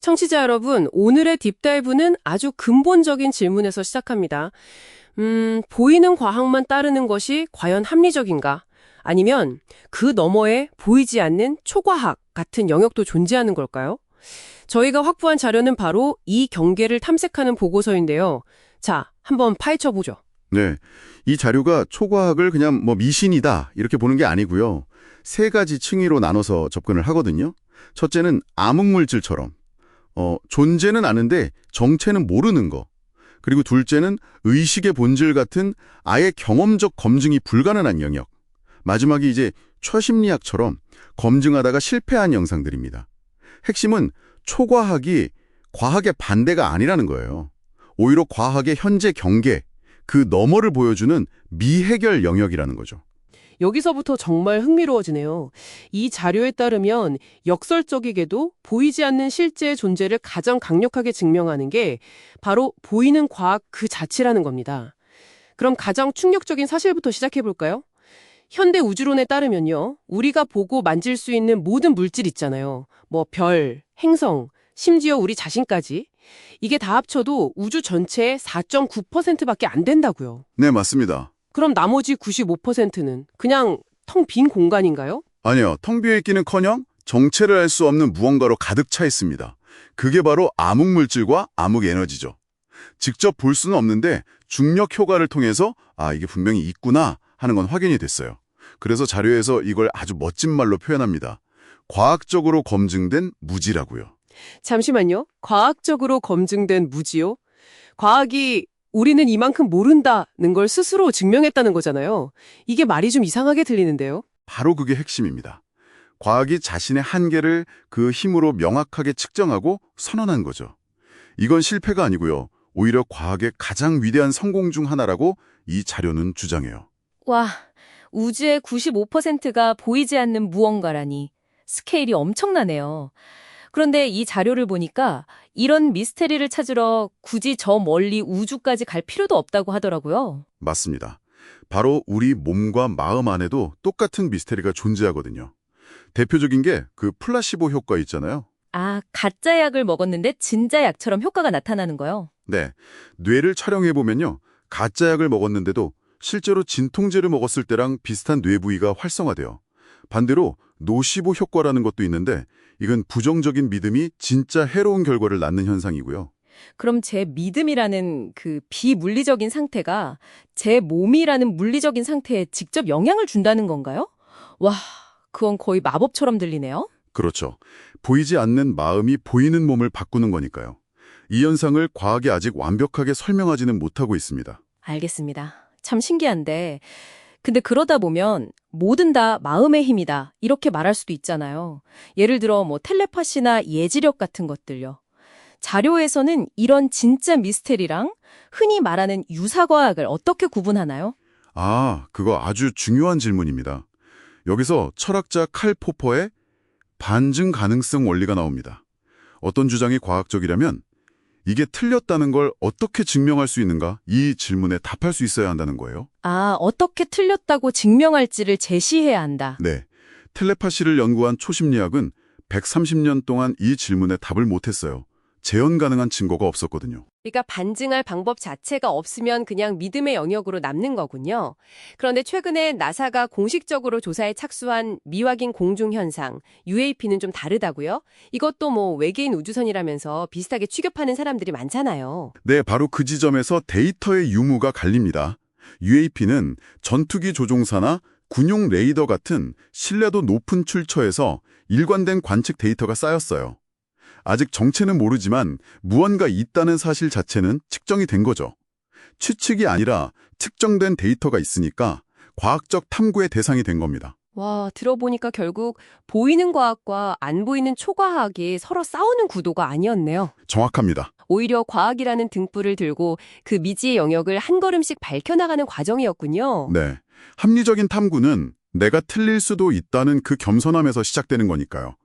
청취자 여러분, 오늘의 딥다이브는 아주 근본적인 질문에서 시작합니다. 음, 보이는 과학만 따르는 것이 과연 합리적인가? 아니면 그 너머에 보이지 않는 초과학 같은 영역도 존재하는 걸까요? 저희가 확보한 자료는 바로 이 경계를 탐색하는 보고서인데요. 자, 한번 파헤쳐 보죠. 네. 이 자료가 초과학을 그냥 뭐 미신이다 이렇게 보는 게 아니고요. 세 가지 층위로 나눠서 접근을 하거든요. 첫째는 암흑물질처럼 어, 존재는 아는데 정체는 모르는 거. 그리고 둘째는 의식의 본질 같은 아예 경험적 검증이 불가능한 영역. 마지막이 이제 초심리학처럼 검증하다가 실패한 영상들입니다. 핵심은 초과학이 과학의 반대가 아니라는 거예요. 오히려 과학의 현재 경계, 그 너머를 보여주는 미해결 영역이라는 거죠. 여기서부터 정말 흥미로워지네요. 이 자료에 따르면 역설적이게도 보이지 않는 실제의 존재를 가장 강력하게 증명하는 게 바로 보이는 과학 그 자체라는 겁니다. 그럼 가장 충격적인 사실부터 시작해 볼까요? 현대 우주론에 따르면요. 우리가 보고 만질 수 있는 모든 물질 있잖아요. 뭐 별, 행성, 심지어 우리 자신까지. 이게 다 합쳐도 우주 전체의 4.9%밖에 안 된다고요. 네, 맞습니다. 그럼 나머지 95%는 그냥 텅 빈 공간인가요? 아니요, 텅 비어 있기는커녕 정체를 알 수 없는 무언가로 가득 차 있습니다. 그게 바로 암흑물질과 암흑에너지죠. 직접 볼 수는 없는데 중력 효과를 통해서 아, 이게 분명히 있구나 하는 건 확인이 됐어요. 그래서 자료에서 이걸 아주 멋진 말로 표현합니다. 과학적으로 검증된 무지라고요. 잠시만요. 과학적으로 검증된 무지요? 과학이 우리는 이만큼 모른다는 걸 스스로 증명했다는 거잖아요. 이게 말이 좀 이상하게 들리는데요. 바로 그게 핵심입니다. 과학이 자신의 한계를 그 힘으로 명확하게 측정하고 선언한 거죠. 이건 실패가 아니고요. 오히려 과학의 가장 위대한 성공 중 하나라고 이 자료는 주장해요. 와, 우주의 95%가 보이지 않는 무언가라니. 스케일이 엄청나네요. 그런데 이 자료를 보니까 이런 미스테리를 찾으러 굳이 저 멀리 우주까지 갈 필요도 없다고 하더라고요. 맞습니다. 바로 우리 몸과 마음 안에도 똑같은 미스테리가 존재하거든요. 대표적인 게 그 플라시보 효과 있잖아요. 아, 가짜 약을 먹었는데 진짜 약처럼 효과가 나타나는 거요. 네. 뇌를 촬영해 보면요. 가짜 약을 먹었는데도 실제로 진통제를 먹었을 때랑 비슷한 뇌 부위가 활성화돼요. 반대로 노시보 효과라는 것도 있는데 이건 부정적인 믿음이 진짜 해로운 결과를 낳는 현상이고요. 그럼 제 믿음이라는 그 비물리적인 상태가 제 몸이라는 물리적인 상태에 직접 영향을 준다는 건가요? 와, 그건 거의 마법처럼 들리네요. 그렇죠. 보이지 않는 마음이 보이는 몸을 바꾸는 거니까요. 이 현상을 과학이 아직 완벽하게 설명하지는 못하고 있습니다. 알겠습니다. 참 신기한데 근데 그러다 보면 뭐든 다 마음의 힘이다 이렇게 말할 수도 있잖아요. 예를 들어 뭐 텔레파시나 예지력 같은 것들요. 자료에서는 이런 진짜 미스테리랑 흔히 말하는 유사과학을 어떻게 구분하나요? 아, 그거 아주 중요한 질문입니다. 여기서 철학자 칼 포퍼의 반증 가능성 원리가 나옵니다. 어떤 주장이 과학적이라면 이게 틀렸다는 걸 어떻게 증명할 수 있는가? 이 질문에 답할 수 있어야 한다는 거예요. 아, 어떻게 틀렸다고 증명할지를 제시해야 한다. 네. 텔레파시를 연구한 초심리학은 130년 동안 이 질문에 답을 못했어요. 재현 가능한 증거가 없었거든요. 그러니까 반증할 방법 자체가 없으면 그냥 믿음의 영역으로 남는 거군요. 그런데 최근에 나사가 공식적으로 조사에 착수한 미확인 공중 현상, UAP는 좀 다르다고요? 이것도 뭐 외계인 우주선이라면서 비슷하게 취급하는 사람들이 많잖아요. 네, 바로 그 지점에서 데이터의 유무가 갈립니다. UAP는 전투기 조종사나 군용 레이더 같은 신뢰도 높은 출처에서 일관된 관측 데이터가 쌓였어요. 아직 정체는 모르지만 무언가 있다는 사실 자체는 측정이 된 거죠. 추측이 아니라 측정된 데이터가 있으니까 과학적 탐구의 대상이 된 겁니다. 와, 들어보니까 결국 보이는 과학과 안 보이는 초과학이 서로 싸우는 구도가 아니었네요. 정확합니다. 오히려 과학이라는 등불을 들고 그 미지의 영역을 한 걸음씩 밝혀나가는 과정이었군요. 네. 합리적인 탐구는 내가 틀릴 수도 있다는 그 겸손함에서 시작되는 거니까요.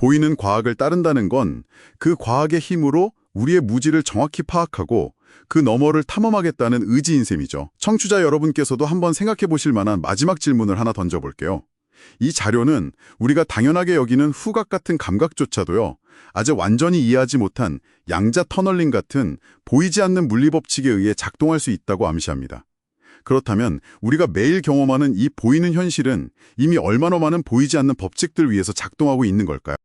보이는 과학을 따른다는 건 그 과학의 힘으로 우리의 무지를 정확히 파악하고 그 너머를 탐험하겠다는 의지인 셈이죠. 청취자 여러분께서도 한번 생각해 보실 만한 마지막 질문을 하나 던져볼게요. 이 자료는 우리가 당연하게 여기는 후각 같은 감각조차도요, 아직 완전히 이해하지 못한 양자 터널링 같은 보이지 않는 물리법칙에 의해 작동할 수 있다고 암시합니다. 그렇다면 우리가 매일 경험하는 이 보이는 현실은 이미 얼마나 많은 보이지 않는 법칙들 위에서 작동하고 있는 걸까요?